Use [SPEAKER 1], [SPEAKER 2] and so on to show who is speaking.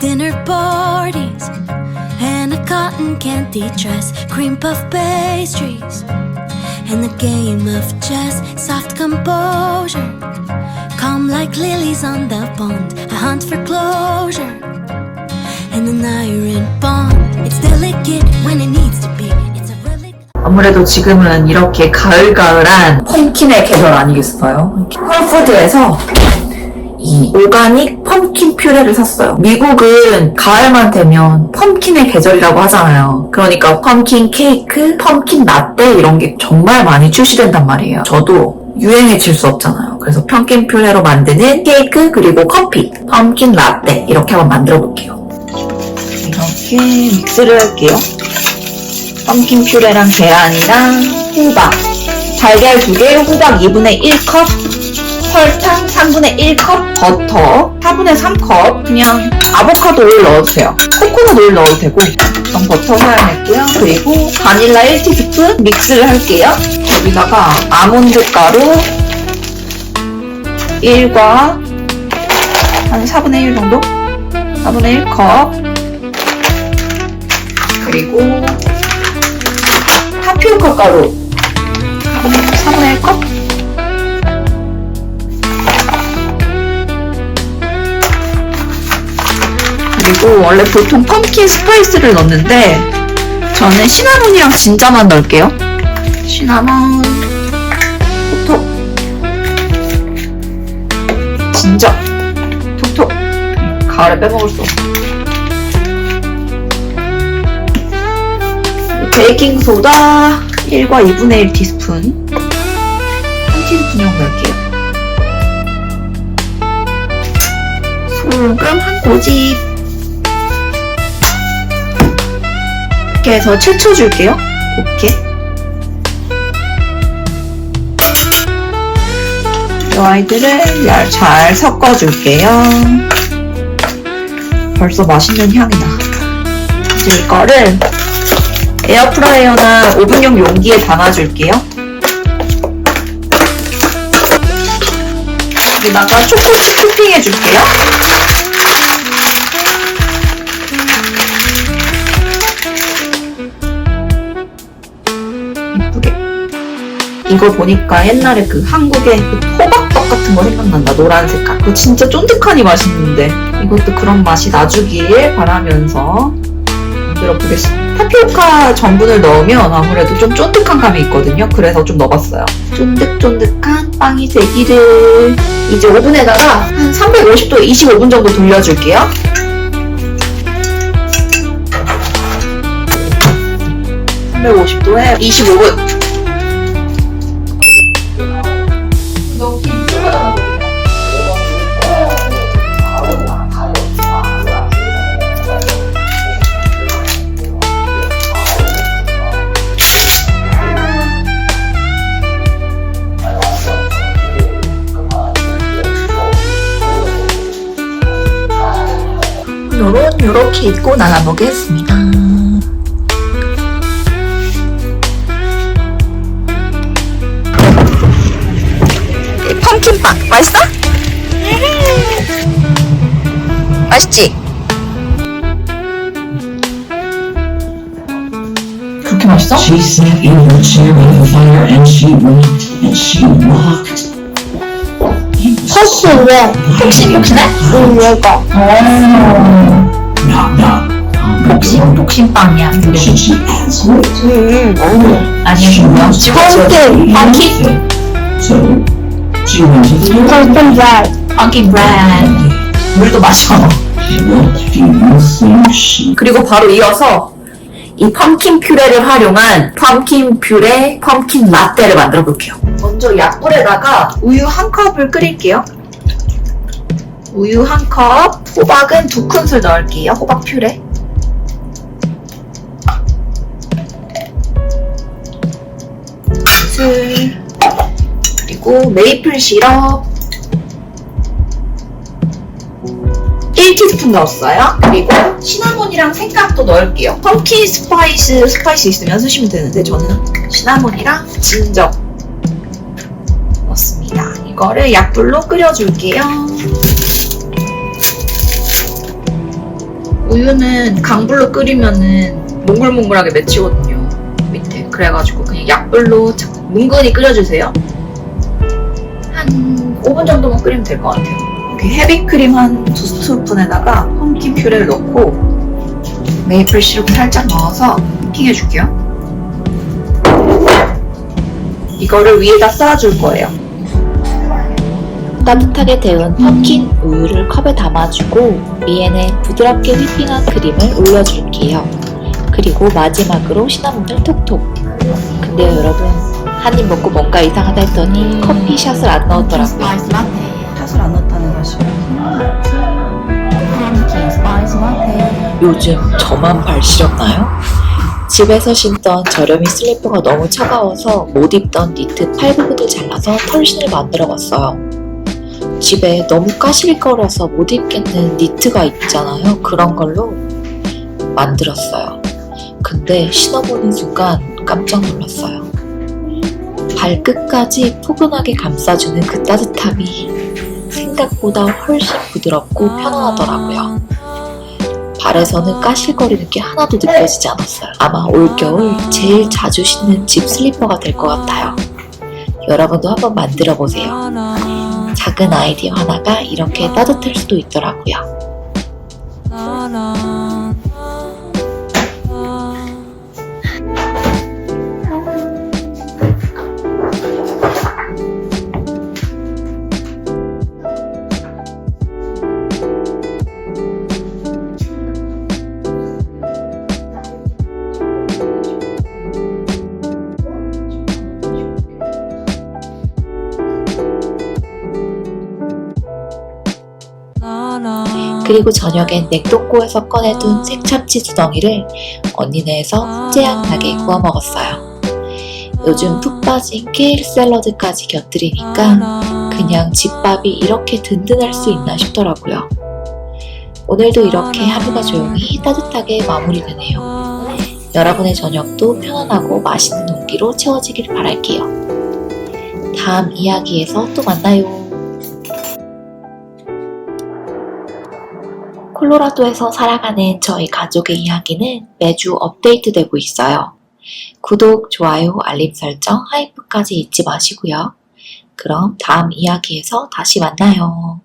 [SPEAKER 1] dinner parties and a cotton candy dress, cream puff pastries, and the game of chess, soft composure. Calm like lilies on the pond, a hunt for closure, and an iron bond. It's delicate when it needs to be. It's a relic.
[SPEAKER 2] 아무래도 지금은 이렇게 가을가을한 펌킨의 계절 아니겠어요? 홀푸드에서 이 오가닉 펌킨 퓨레를 샀어요. 미국은 가을만 되면 펌킨의 계절이라고 하잖아요. 그러니까 펌킨 케이크, 펌킨 라떼 이런 게 정말 많이 출시된단 말이에요. 저도 유행에 질수 없잖아요. 그래서 펌킨 퓨레로 만드는 케이크 그리고 커피, 펌킨 라떼 이렇게 한번 만들어 볼게요. 이렇게 믹스를 할게요. 펌킨 퓨레랑 계란이랑 호박 달걀 2개, 호박 2분의 1컵 설탕 3분의 1컵? 버터 4분의 3컵? 그냥 아보카도 오일 넣어주세요. 코코넛 오일 넣어도 되고. 그럼 버터 사용했고요. 그리고 바닐라 1티스푼 믹스를 할게요. 여기다가 아몬드 가루 1과 한 4분의 1 정도? 4분의 1컵. 그리고 타피오카 가루. 3분의 1컵 그리고 원래 보통 펌킨 스파이스를 넣는데 저는 시나몬이랑 진짜만 넣을게요. 시나몬. 톡톡. 진저 톡톡. 가을에 빼먹을 수 없어. 베이킹 소다. 1과 2분의 1 티스푼. 한 티스푼 정도 할게요. 소금 한 꼬집 이렇게 해서 채쳐줄게요 곱게 이 아이들을 잘- 잘 섞어줄게요 벌써 맛있는 향이 나 이제 이거를 에어프라이어나 오븐용 용기에 담아줄게요. 여기다가 초콜릿 토핑해줄게요. 이거 보니까 옛날에 그 한국의 그 호박떡 같은 거 생각난다. 노란 색깔. 그거 진짜 쫀득하니 맛있는데. 이것도 그런 맛이 나주길 바라면서 만들어 보겠습니다. 타피오카 전분을 넣으면 아무래도 좀 쫀득한 감이 있거든요. 그래서 좀 넣어봤어요. 쫀득쫀득한 빵이 되기를. 이제 오븐에다가 한 350도 25분 정도 돌려줄게요. (350도에) 25분 요런 요렇게 입고 나가보겠습니다. 이 펌킨빵 맛있어? 맛있지? 그렇게 맛있어?
[SPEAKER 3] She sat in her chair by the fire and she rocked and she rocked.
[SPEAKER 4] 혹시 왜?
[SPEAKER 2] 폭신폭신해?
[SPEAKER 4] 응, 얘가.
[SPEAKER 3] Knock knock. On the
[SPEAKER 2] 폭신
[SPEAKER 3] door.
[SPEAKER 2] 폭신빵이야.
[SPEAKER 3] Should she answer it?
[SPEAKER 4] 응.
[SPEAKER 2] 아니 뭐야?
[SPEAKER 4] 펌킨,
[SPEAKER 2] 펌킨
[SPEAKER 3] So she went to the door.
[SPEAKER 4] 펌킨 브라이.
[SPEAKER 2] 펌킨 브랜드 물도 마셔. 그리고 바로 이어서 이 펌킨 퓨레를 활용한 펌킨 퓨레 펌킨 라떼를 만들어 볼게요. 먼저 약불에다가 우유 한 컵을 끓일게요. 우유 한 컵, 호박은 두 큰술 넣을게요. 호박 퓨레. 큰술 그리고 메이플 시럽 1티스푼 넣었어요. 그리고 시나몬이랑 생강도 넣을게요. 펌킨 스파이스 스파이스 있으면 쓰시면 되는데 저는 시나몬이랑 진저 넣습니다. 이거를 약불로 끓여줄게요. 우유는 강불로 끓이면은 몽글몽글하게 맺히거든요. 밑에. 그래가지고 그냥 약불로 착 뭉근히 끓여주세요. 한 5분 정도만 끓이면 될 것 같아요. 이렇게 헤비크림 한두 스푼에다가 펌킨 퓨레를 넣고 메이플 시럽 살짝 넣어서 튀겨줄게요. 이거를 위에다 쌓아줄 거예요.
[SPEAKER 5] 따뜻하게 데운 펌킨 우유를 컵에 담아주고 위에는 부드럽게 휘핑한 크림을 올려줄게요. 그리고 마지막으로 시나몬을 톡톡. 근데요 여러분 한 입 먹고 뭔가 이상하다 했더니 커피샷을 안 넣었더라고요.
[SPEAKER 2] 샷을 안 넣었다는 사실.
[SPEAKER 5] 요즘 저만 발 시렵나요? 집에서 신던 저렴이 슬리퍼가 너무 차가워서 못 입던 니트 팔 부분을 잘라서 털신을 만들어 봤어요. 집에 너무 까실거려서 못 입겠는 니트가 있잖아요. 그런 걸로 만들었어요. 근데 신어보는 순간 깜짝 놀랐어요. 발끝까지 포근하게 감싸주는 그 따뜻함이 생각보다 훨씬 부드럽고 편안하더라고요. 발에서는 까실거리는 게 하나도 느껴지지 않았어요. 아마 올겨울 제일 자주 신는 집 슬리퍼가 될 것 같아요. 여러분도 한번 만들어 보세요. 작은 아이디어 하나가 이렇게 따뜻할 수도 있더라고요. 그리고 저녁엔 냉동고에서 꺼내둔 색참치 두덩이를 언니네에서 흑제향나게 구워 먹었어요. 요즘 푹 빠진 케일 샐러드까지 곁들이니까 그냥 집밥이 이렇게 든든할 수 있나 싶더라고요. 오늘도 이렇게 하루가 조용히 따뜻하게 마무리되네요. 여러분의 저녁도 편안하고 맛있는 온기로 채워지길 바랄게요. 다음 이야기에서 또 만나요. 콜로라도에서 살아가는 저희 가족의 이야기는 매주 업데이트되고 있어요. 구독, 좋아요, 알림 설정, 하이프까지 잊지 마시고요. 그럼 다음 이야기에서 다시 만나요.